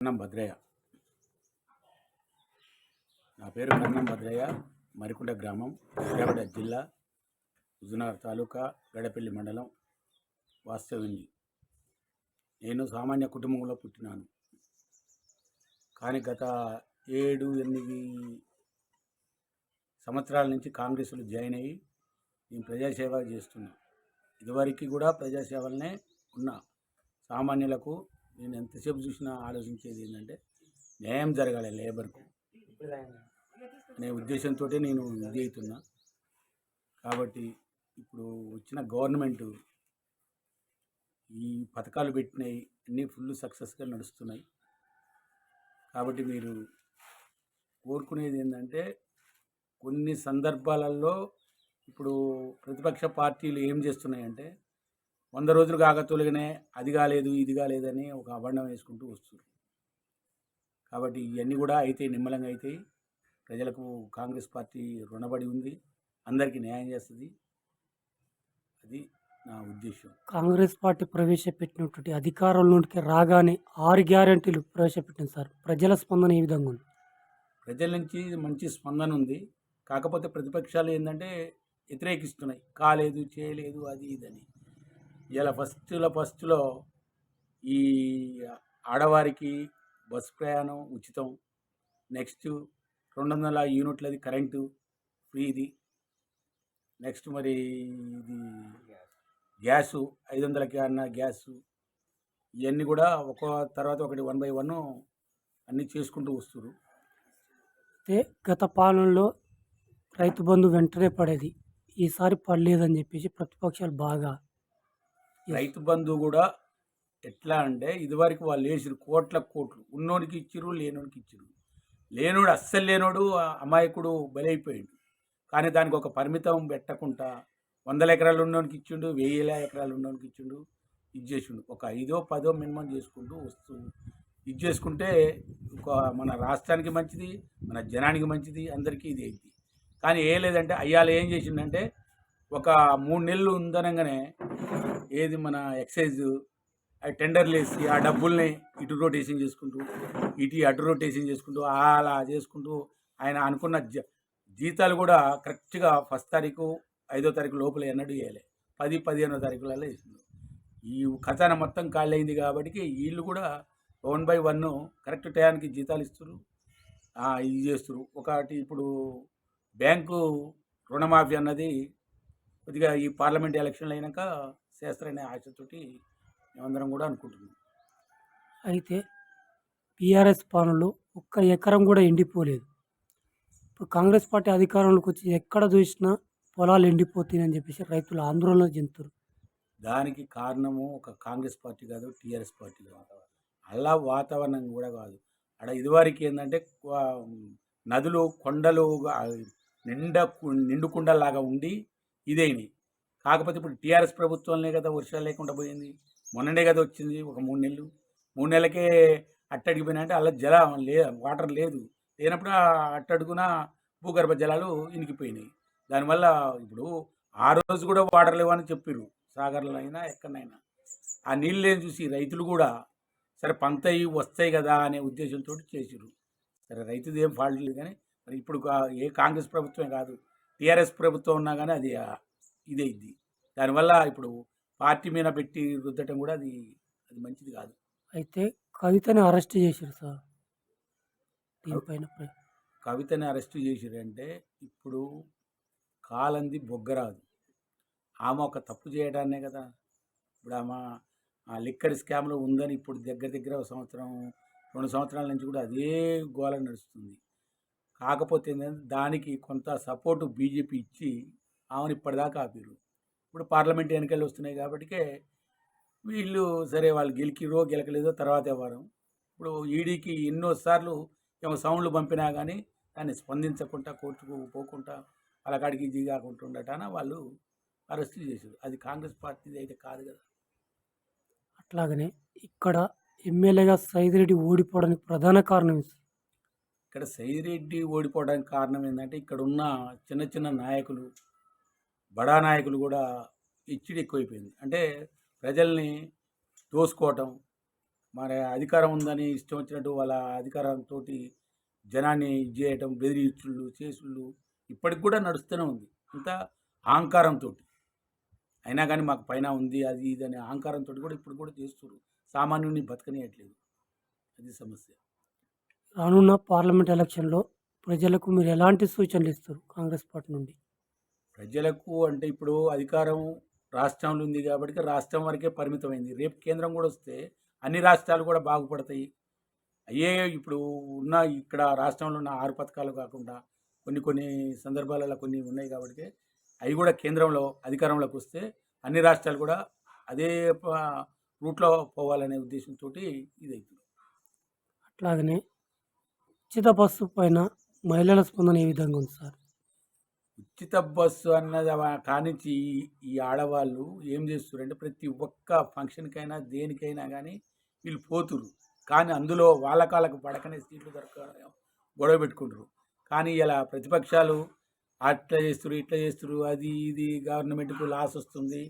కన్నం భద్రయ్య. నా పేరు కన్నం భద్రయ్య మరికుంట గ్రామం సూర్యాపేట జిల్లా హుజునగర్ తాలూకా గడపల్లి మండలం వాస్తవ్యుని నేను సామాన్య కుటుంబంలో పుట్టినాను. కానీ గత ఏడు ఎనిమిది సంవత్సరాల నుంచి కాంగ్రెస్లు జాయిన్ అయ్యి నేను ప్రజాసేవ చేస్తున్నా. ఇదివరకు కూడా ప్రజాసేవలనే ఉన్నా. సామాన్యులకు నేను ఎంతసేపు చూసినా ఆలోచించేది ఏంటంటే న్యాయం జరగాలి లేబర్కు. అనే ఉద్దేశంతో నేను ఇది అవుతున్నా. కాబట్టి ఇప్పుడు వచ్చిన గవర్నమెంట్ ఈ పథకాలు పెట్టినాయి అన్నీ ఫుల్ సక్సెస్గా నడుస్తున్నాయి. కాబట్టి మీరు కోరుకునేది ఏంటంటే కొన్ని సందర్భాలలో ఇప్పుడు ప్రతిపక్ష పార్టీలు ఏం చేస్తున్నాయంటే వంద రోజులు కాకతోలుగానే అది కాలేదు ఇది కాలేదని ఒక అబండం వేసుకుంటూ వస్తారు కాబట్టి ఇవన్నీ కూడా అయితే నిమ్మలంగా అవుతాయి ప్రజలకు కాంగ్రెస్ పార్టీ రుణపడి ఉంది. అందరికీ న్యాయం చేస్తుంది. అది నా ఉద్దేశం. కాంగ్రెస్ పార్టీ ప్రవేశపెట్టినటువంటి అధికారంలోకి రాగానే ఆరు గ్యారంటీలు ప్రవేశపెట్టింది సార్. ప్రజల స్పందన ఏ విధంగా ఉంది? ప్రజల నుంచి మంచి స్పందన ఉంది. కాకపోతే ప్రతిపక్షాలు ఏంటంటే వ్యతిరేకిస్తున్నాయి. కాలేదు చేయలేదు అది ఇదని ఇలా ఫస్ట్లో ఫస్ట్లో ఈ ఆడవారికి బస్సు ప్రయాణం ఉచితం. నెక్స్ట్ రెండు వందల యూనిట్లది కరెంటు ఫ్రీది. నెక్స్ట్ మరి ఇది గ్యాసు ఐదు వందలకి అన్న గ్యాసు ఇవన్నీ కూడా ఒక తర్వాత ఒకటి వన్ బై వన్ అన్నీ చేసుకుంటూ వస్తున్నారు అయితే గత పాలనలో రైతు బంధు వెంటనే పడేది. ఈసారి పడలేదని చెప్పేసి ప్రతిపక్షాలు బాగా రైతు బంధు కూడా ఎట్లా అంటే ఇదివరకు వాళ్ళు వేసిరు కోట్ల కోట్లు. ఉన్నోడికి ఇచ్చిరు లేనోడికి ఇచ్చిరు లేనోడు అస్సలు లేనోడు ఆ అమాయకుడు బలైపోయాడు. కానీ దానికి ఒక పరిమితం పెట్టకుండా వందల ఎకరాలు ఉన్నోనికి ఇచ్చిండు వెయ్యి ఎకరాలు ఉన్నోనికి ఇచ్చిండు ఇది చేసిండు. ఒక ఐదో పదో మినిమం చేసుకుంటూ వస్తూ ఇది చేసుకుంటే ఒక మన రాష్ట్రానికి మంచిది మన జనానికి మంచిది అందరికీ ఇది అయింది. కానీ ఏ లేదంటే అయ్యాలు ఏం చేసిండంటే ఒక మూడు నెలలు ఉందనగానే ఏది మన ఎక్సైజ్ ఆ టెండర్లు వేసి ఆ డబ్బుల్ని ఇటు రొటేషన్ చేసుకుంటూ ఇటు అటు రొటేషన్ చేసుకుంటూ అలా చేసుకుంటూ ఆయన అనుకున్న జీతాలు కూడా కరెక్ట్గా ఫస్ట్ తారీఖు ఐదో తారీఖు లోపల ఎన్నడూ వేయలే. పది పదిహేనో తారీఖులలో వేసింది ఈ ఖజానా మొత్తం ఖాళీ అయింది కాబట్టి వీళ్ళు కూడా వన్ బై వన్ కరెక్ట్ టయానికి జీతాలు ఇస్తారు ఇది చేస్తారు ఒకటి ఇప్పుడు బ్యాంకు రుణమాఫీ అన్నది కొద్దిగా ఈ పార్లమెంట్ ఎలక్షన్లు అయినాక చేస్తారనే ఆశతోటి మేమందరం కూడా అనుకుంటున్నాం. అయితే బీఆర్ఎస్ పాలనలో ఒక్క ఎకరం కూడా ఎండిపోలేదు. ఇప్పుడు కాంగ్రెస్ పార్టీ అధికారంలోకి వచ్చి ఎక్కడ చూసినా పొలాలు ఎండిపోతాయని చెప్పేసి రైతులు ఆందోళన చెందుతారు దానికి కారణము ఒక కాంగ్రెస్ పార్టీ కాదు టీఆర్ఎస్ పార్టీ కాదు. అలా వాతావరణం కూడా కాదు. అక్కడ ఇదివరకు ఏంటంటే నదులు కొండలు నిండా నిండుకుండలాగా ఉండి ఇదేని కాకపోతే ఇప్పుడు టీఆర్ఎస్ ప్రభుత్వంలో కదా వర్షాలు లేకుండా పోయింది. మొన్ననే కదా వచ్చింది ఒక మూడు నెలలు. మూడు నెలలకే అట్టడికి అంటే అలా జల లే వాటర్ లేదు. లేనప్పుడు అట్టడుగున భూగర్భ జలాలు ఇనికిపోయినాయి. దానివల్ల ఇప్పుడు ఆ రోజు కూడా వాటర్ లేవని చెప్పారు సాగర్లో అయినా ఎక్కడైనా. ఆ నీళ్ళని చూసి రైతులు కూడా సరే పంత వస్తాయి కదా అనే ఉద్దేశంతో చేసిరు సరే రైతుది ఏం ఫాల్ట్ లేదు కానీ మరి ఇప్పుడు కా- ఏ కాంగ్రెస్ ప్రభుత్వమే కాదు టీఆర్ఎస్ ప్రభుత్వం ఉన్నా కానీ అది ఆ, ఇదే ఇది దానివల్ల ఇప్పుడు పార్టీ మీద పెట్టి రుద్దటం కూడా అది అది మంచిది కాదు. అయితే కవితని అరెస్ట్ చేశారు సార్. దీనిపైన కవితని అరెస్ట్ చేసిరంటే ఇప్పుడు కాలంది బొగ్గరాదు. ఆమె ఒక తప్పు చేయడాన్నే కదా. ఇప్పుడు ఆమె ఆ లిక్కర్ స్కామ్లో ఉందని ఇప్పుడు దగ్గర దగ్గర ఒక సంవత్సరం రెండు సంవత్సరాల నుంచి కూడా అదే గోల నడుస్తుంది. కాకపోతే ఏంటంటే దానికి కొంత సపోర్టు బీజేపీ ఇచ్చి ఆమెను ఇప్పటిదాకా ఆపిరు ఇప్పుడు పార్లమెంట్ ఎన్నికలు వస్తున్నాయి కాబట్టికే వీళ్ళు సరే వాళ్ళు గెలికిరో గెలకలేదో తర్వాత వ్యవహారం. ఇప్పుడు ఈడీకి ఎన్నోసార్లు ఏమో సౌండ్లు పంపినా కానీ దాన్ని స్పందించకుండా కోర్టుకు పోకుండా వాళ్ళ కాడికి ఇది కాకుండా ఉండటాన వాళ్ళు అరెస్ట్ చేశారు అది కాంగ్రెస్ పార్టీది అయితే కాదు కదా. అట్లాగనే ఇక్కడ ఎమ్మెల్యేగా సైదిరెడ్డి ఓడిపోవడానికి ప్రధాన కారణం. ఇక్కడ సైదిరెడ్డి ఓడిపోవడానికి కారణం ఏంటంటే ఇక్కడ ఉన్న చిన్న చిన్న నాయకులు బడా నాయకులు కూడా ఇచ్చిడి ఎక్కువైపోయింది. అంటే ప్రజల్ని దోసుకోవటం మరి అధికారం ఉందని ఇష్టం వచ్చినట్టు వాళ్ళ అధికారంతో జనాన్ని ఇది చేయటం బెదిరించుళ్ళు చేసుళ్ళు ఇప్పటికి కూడా నడుస్తూనే ఉంది. ఇంత అహంకారంతో అయినా కానీ మాకు పైన ఉంది అది ఇది అనే అహంకారంతో కూడా ఇప్పుడు కూడా చేస్తున్నారు సామాన్యుని బతకనేయట్లేదు. అది సమస్య. రానున్న పార్లమెంట్ ఎలక్షన్లో ప్రజలకు మీరు ఎలాంటి సూచనలు ఇస్తారు కాంగ్రెస్ పార్టీ నుండి? ప్రజలకు అంటే ఇప్పుడు అధికారం రాష్ట్రంలో ఉంది కాబట్టి రాష్ట్రం వరకే పరిమితమైంది. రేపు కేంద్రం కూడా వస్తే అన్ని రాష్ట్రాలు కూడా బాగుపడతాయి. అయ్యే ఇప్పుడు ఉన్న ఇక్కడ రాష్ట్రంలో ఉన్న ఆరు పథకాలు కాకుండా కొన్ని కొన్ని సందర్భాలలో కొన్ని ఉన్నాయి కాబట్టి అవి కూడా కేంద్రంలో అధికారంలోకి వస్తే అన్ని రాష్ట్రాలు కూడా అదే రూట్లో పోవాలనే ఉద్దేశంతో ఇది అవుతుంది అట్లాగనే ఉచిత బస్సు పైన మహిళల స్పందన ఏ విధంగా ఉంది సార్? ఉచిత బస్సు అన్నది కానించి ఈ- ఈ ఆడవాళ్ళు ఏం చేస్తారంటే ప్రతి ఒక్క ఫంక్షన్కైనా దేనికైనా కానీ వీళ్ళు పోతురు కానీ అందులో వాళ్ళ కాళ్ళకు పడకనే సీట్లు దొరక గొడవ పెట్టుకుంటారు. కానీ ఇలా ప్రతిపక్షాలు అట్లా చేస్తారు ఇట్లా చేస్తారు అది ఇది గవర్నమెంట్కు లాస్ వస్తుంది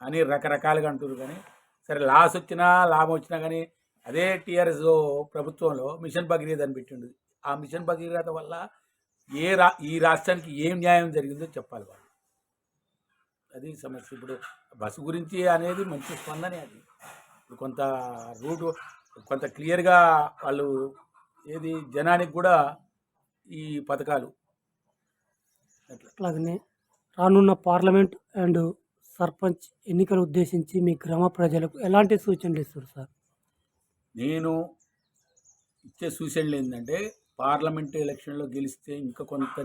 అని రకరకాలుగా అంటారు కానీ సరే లాస్ వచ్చినా లాభం వచ్చినా కానీ అదే టీఆర్ఎస్ ప్రభుత్వంలో మిషన్ భగీరథ అని పెట్టిండు. ఆ మిషన్ భగీరథ వల్ల ఏ రా ఈ రాష్ట్రానికి ఏం న్యాయం జరిగిందో చెప్పాలి వాళ్ళు. అది సమస్య. ఇప్పుడు బస్సు గురించి అనేది మంచి స్పందనే అది. ఇప్పుడు కొంత రూట్ కొంత క్లియర్గా వాళ్ళు ఏది జనానికి కూడా ఈ పథకాలు అట్లా. అట్లాగనే రానున్న పార్లమెంట్ అండ్ సర్పంచ్ ఎన్నికలు ఉద్దేశించి మీ గ్రామ ప్రజలకు ఎలాంటి సూచనలు ఇస్తారు సార్? నేను ఇచ్చే సూచనలు ఏంటంటే పార్లమెంట్ ఎలక్షన్లో గెలిస్తే ఇంకా కొంత